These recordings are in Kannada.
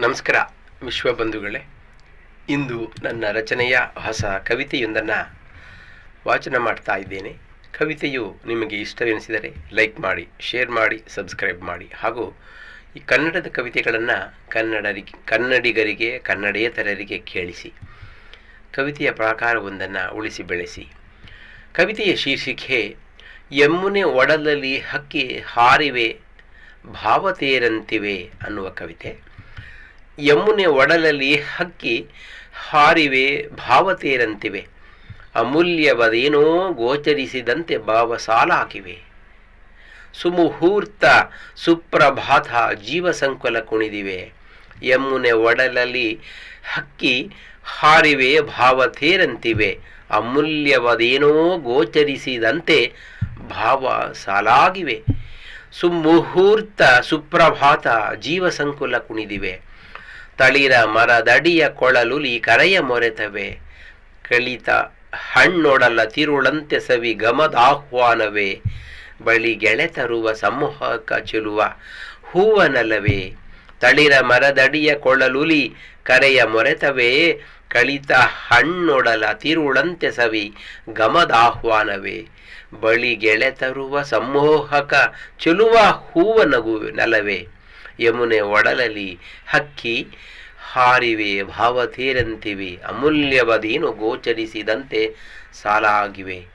ನಮಸ್ಕಾರ, ವಿಶ್ವ ಬಂಧುಗಳೇ. ಇಂದು ನನ್ನ ರಚನೆಯ ಹೊಸ ಕವಿತೆಯೊಂದನ್ನು ವಾಚನ ಮಾಡ್ತಾ ಇದ್ದೇನೆ. ಕವಿತೆಯು ನಿಮಗೆ ಇಷ್ಟವೆನಿಸಿದರೆ ಲೈಕ್ ಮಾಡಿ, ಶೇರ್ ಮಾಡಿ, ಸಬ್ಸ್ಕ್ರೈಬ್ ಮಾಡಿ. ಹಾಗೂ ಈ ಕನ್ನಡದ ಕವಿತೆಗಳನ್ನು ಕನ್ನಡರಿಗೆ, ಕನ್ನಡಿಗರಿಗೆ, ಕನ್ನಡೇತರರಿಗೆ ಕೇಳಿಸಿ, ಕವಿತೆಯ ಪ್ರಾಕಾರವೊಂದನ್ನು ಉಳಿಸಿ ಬೆಳೆಸಿ. ಕವಿತೆಯ ಶೀರ್ಷಿಕೆ ಯಮುನೆ ಒಡಲಲ್ಲಿ ಹಕ್ಕಿ ಹಾರಿವೆ ಭಾವತೇರಂತಿವೆ ಅನ್ನುವ ಕವಿತೆ. ಯಮುನೆ ಒಡಲಲ್ಲಿ ಹಕ್ಕಿ ಹಾರಿವೆ ಭಾವತೇರಂತಿವೆ ಅಮೂಲ್ಯವದೇನೋ ಗೋಚರಿಸಿದಂತೆ ಭಾವ ಸಾಲಾಗಿವೆ ಸುಮುಹೂರ್ತ ಸುಪ್ರಭಾತ ಜೀವಸಂಕುಲ ಕುಣಿದಿವೆ. ಯಮುನೆ ಒಡಲಲ್ಲಿ ಹಕ್ಕಿ ಹಾರಿವೆ ಭಾವತೇರಂತಿವೆ ಅಮೂಲ್ಯವದೇನೋ ಗೋಚರಿಸಿದಂತೆ ಭಾವ ಸಾಲಾಗಿವೆ ಸುಮುಹೂರ್ತ ಸುಪ್ರಭಾತ ಜೀವಸಂಕುಲ ಕುಣಿದಿವೆ. ತಳಿರ ಮರದಡಿಯ ಕೊಳಲುಲಿ ಕರೆಯ ಮೊರೆತವೆ. ಕಳಿತ ಹಣ್ಣೊಡಲ ತಿರುಳಂತೆ ಸವಿ ಗಮದಾಹ್ವಾನವೇ ಬಳಿ ಗೆಳೆತರುವ ಸಮೂಹಕ ಚೆಲುವ ಹೂವನಲವೇ ತಳಿರ ಮರದಡಿಯ ಕೊಳಲುಲಿ ಕರೆಯ ಮೊರೆತವೇ. ಕಳಿತ ಹಣ್ಣೊಡಲ ತಿರುಳಂತೆ ಸವಿ ಗಮದಾಹ್ವಾನವೇ ಬಳಿ ಗೆಳೆತರುವ ಸಮೋಹಕ ಚೆಲುವ ಹೂವ ನಗುವೆ ನಲವೇ ಯಮುನೆ ಒಡಲಲಿ ಹಕ್ಕಿ ಹಾರಿವೆ ಭಾವತೀರಂತಿವೆ ಅಮೂಲ್ಯವದೇನು ಗೋಚರಿಸಿದಂತೆ ಸಾಲಾಗಿವೆ.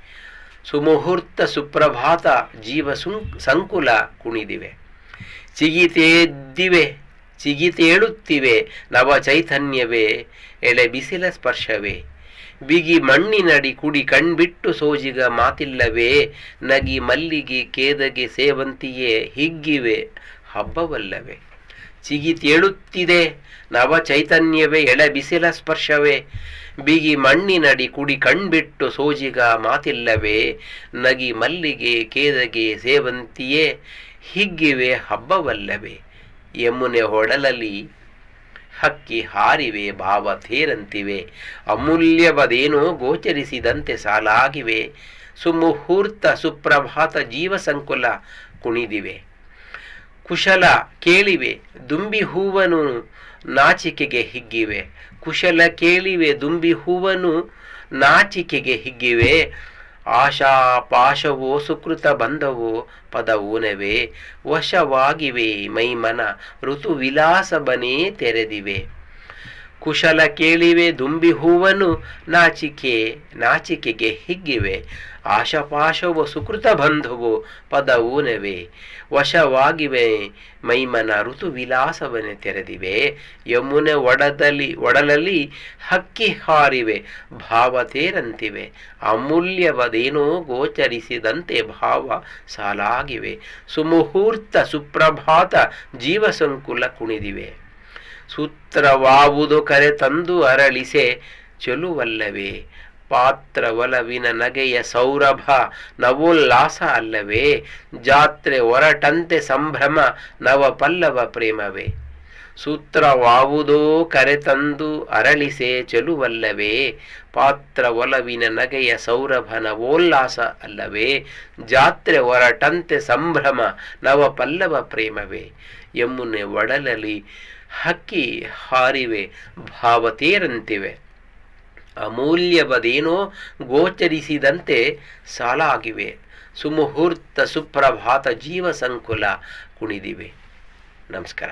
ಸುಮುಹೂರ್ತ ಸುಪ್ರಭಾತ ಜೀವ ಸಂಕುಲ ಕುಣಿದಿವೆ. ಚಿಗಿತೇದ್ದಿವೆ, ಚಿಗಿತೇಳುತ್ತಿವೆ, ನವ ಚೈತನ್ಯವೇ, ಎಳೆ ಬಿಸಿಲ ಸ್ಪರ್ಶವೇ. ಬಿಗಿ ಮಣ್ಣಿನಡಿ ಕುಡಿ ಕಣ್ಬಿಟ್ಟು ಸೋಜಿಗ ಮಾತಿಲ್ಲವೇ, ನಗಿ ಮಲ್ಲಿಗೆ ಕೇದಗೆ ಸೇವಂತಿಯೇ, ಹಿಗ್ಗಿವೆ ಹಬ್ಬವಲ್ಲವೇ? ಚಿಗಿತೇಳುತ್ತಿದೆ ನವ ಚೈತನ್ಯವೇ ಎಳೆ ಬಿಸಿಲ ಸ್ಪರ್ಶವೇ, ಬಿಗಿ ಮಣ್ಣಿನಡಿ ಕುಡಿ ಕಣ್ಬಿಟ್ಟು ಸೋಜಿಗ ಮಾತಿಲ್ಲವೇ, ನಗಿ ಮಲ್ಲಿಗೆ ಕೇದಗೆ ಸೇವಂತಿಯೇ, ಹಿಗ್ಗಿವೆ ಹಬ್ಬವಲ್ಲವೇ? ಯಮುನೆ ಹೊಡಲಲಿ ಹಕ್ಕಿ ಹಾರಿವೆ, ಭಾವ ತೇರಂತಿವೆ, ಅಮೂಲ್ಯವದೇನೋ ಗೋಚರಿಸಿದಂತೆ ಸಾಲಾಗಿವೆ, ಸುಮುಹೂರ್ತ ಸುಪ್ರಭಾತ ಜೀವ ಸಂಕುಲ ಕುಣಿದಿವೆ. ಕುಶಲ ಕೇಳಿವೆ, ದುಂಬಿ ಹೂವನು ನಾಚಿಕೆಗೆ ಹಿಗ್ಗಿವೆ. ಕುಶಲ ಕೇಳಿವೆ, ದುಂಬಿ ಹೂವನು ನಾಚಿಕೆಗೆ ಹಿಗ್ಗಿವೆ. ಆಶಾ ಪಾಶವೋ ಸುಕೃತ ಬಂಧವೋ ಪದವೂನವೇ ವಶವಾಗಿವೆ ಮೈಮನ ಋತು ವಿಲಾಸ ಬನೇ ತೆರೆದಿವೆ. ಕುಶಲ ಕೇಳಿವೆ ದುಂಬಿ ಹೂವನು ನಾಚಿಕೆ, ನಾಚಿಕೆಗೆ ಹಿಗ್ಗಿವೆ. ಆಶಪಾಶವು ಸುಕೃತ ಬಂಧುವು ಪದವೂನವೇ ವಶವಾಗಿವೆ, ಮೈಮನ ಋತು ವಿಲಾಸವನ್ನು ತೆರೆದಿವೆ. ಯಮುನೆ ಒಡದಲ್ಲಿ, ಒಡಲಲ್ಲಿ ಹಕ್ಕಿ ಹಾರಿವೆ, ಭಾವತೇರಂತಿವೆ. ಅಮೂಲ್ಯವದೇನೋ ಗೋಚರಿಸಿದಂತೆ ಭಾವ ಸಾಲಾಗಿವೆ. ಸುಮುಹೂರ್ತ ಸುಪ್ರಭಾತ ಜೀವಸಂಕುಲ ಕುಣಿದಿವೆ. ಸೂತ್ರವಾವುದು ಕರೆ ತಂದು ಅರಳಿಸೆ, ಚೆಲುವಲ್ಲವೇ? ಪಾತ್ರ ಒಲವಿನ ನಗೆಯ ಸೌರಭ ನವೋಲ್ಲಾಸ ಅಲ್ಲವೇ? ಜಾತ್ರೆ ಹೊರಟಂತೆ ಸಂಭ್ರಮ ನವ ಪಲ್ಲವ ಪ್ರೇಮವೇ? ಸೂತ್ರವಾವುದೋ ಕರೆತಂದು ಅರಳಿಸೇ ಚೆಲುವಲ್ಲವೇ? ಪಾತ್ರ ಒಲವಿನ ನಗೆಯ ಸೌರಭನ ಓಲ್ಲಾಸ ಅಲ್ಲವೇ? ಜಾತ್ರೆ ಹೊರಟಂತೆ ಸಂಭ್ರಮ ನವ ಪಲ್ಲವ ಪ್ರೇಮವೇ? ಯಮುನೆ ಒಡಲಲಿ ಹಕ್ಕಿ ಹಾರಿವೆ, ಭಾವತೇರಂತಿವೆ. ಅಮೂಲ್ಯವದೇನೋ ಗೋಚರಿಸಿದಂತೆ ಸಾಲಾಗಿವೆ. ಸುಮುಹೂರ್ತ ಸುಪ್ರಭಾತ ಜೀವ ಸಂಕುಲ ಕುಣಿದಿವೆ. ನಮಸ್ಕಾರ.